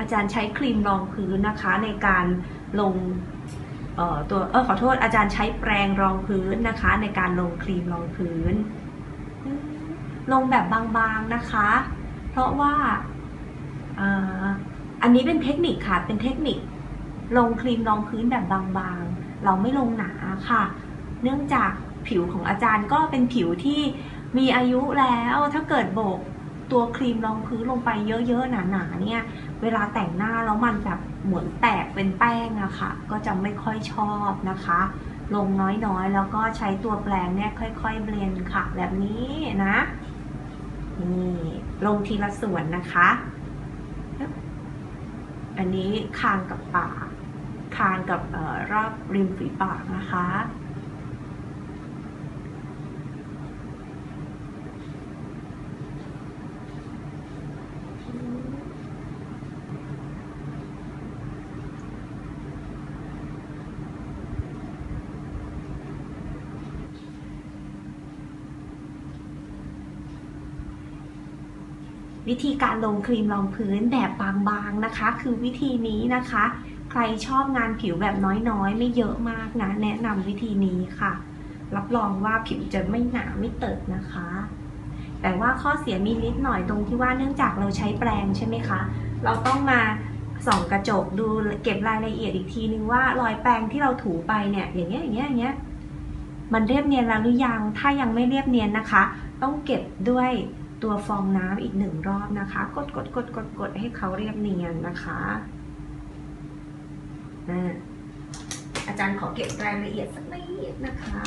อาจารย์ใช้ครีมรองพื้นนะคะในการลงเอ่อตัวเออขอโทษอาจารย์ใช้แปรงรองพื้นนะคะ ในการลงครีมรองพื้น ลงแบบบางๆนะคะ เพราะว่าเอ่อันนี้เป็นเทคนิคค่ะเป็นเทคนิคลงครีมรองพื้นแบบบางๆ เราไม่ลงหนาค่ะ เนื่องจากผิวของอาจารย์ก็เป็นผิวที่มีอายุแล้วถ้าเกิดโบก ตัวครีมรองพื้นลงไปเยอะๆหนาๆเนี่ย เวลาแต่งหน้าแล้วมันแบบเหมือนแตกเป็นแป้งอะค่ะ ก็จะไม่ค่อยชอบนะคะ ลงน้อยๆ แล้วก็ใช้ตัวแปรงเนี่ยค่อย ๆ เบลนค่ะ แบบนี้นะนี่ลงทีละส่วนนะคะ อันนี้คางกับปากคางกับออรอบริมฝีปากนะคะ วิธีการลงครีมรองพื้นแบบบางๆนะคะ คือวิธีนี้นะคะ ใครชอบงานผิวแบบน้อยๆ ไม่เยอะมากนะ แนะนำวิธีนี้ค่ะ รับรองว่าผิวจะไม่หนาไม่เติบนะคะ แต่ว่าข้อเสียมีนิดหน่อยตรงที่ว่าเนื่องจากเราใช้แปรงใช่ไหมคะ เราต้องมาส่องกระจกดูเก็บรายละเอียดอีกทีนึงว่ารอยแปรงที่เราถูไปเนี่ยอย่างเงี้ยอย่างเงี้ยอย่างเงี้ยมันเรียบเนียนแล้วหรือยัง ถ้ายังไม่เรียบเนียนนะคะ ต้องเก็บด้วย ตัวฟองน้ำอีกหนึ่งรอบนะคะ กดกดกดกดกดให้เขาเรียบเนียนนะคะออาจารย์ขอเก็บรายละเอียดสักนิดนะคะ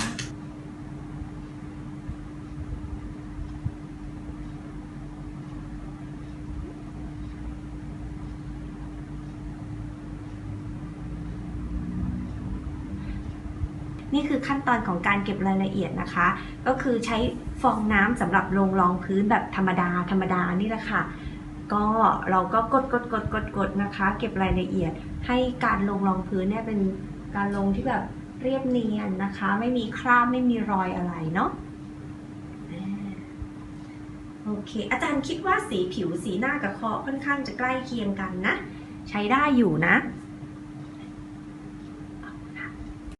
นี่คือขั้นตอนของการเก็บรายละเอียดนะคะ ก็คือใช้ฟองน้ำสำหรับลงรองพื้นแบบธรรมดาธรรมดานี่แหละค่ะก็เราก็กดกดกดกดกดนะคะ เก็บรายละเอียดให้การลงรองพื้นเนี่ยเป็นการลงที่แบบเรียบเนียนนะคะ ไม่มีคราบไม่มีรอยอะไรเนาะโอเค อาจารย์คิดว่าสีผิวสีหน้ากับคอค่อนข้างจะใกล้เคียงกันนะ ใช้ได้อยู่นะ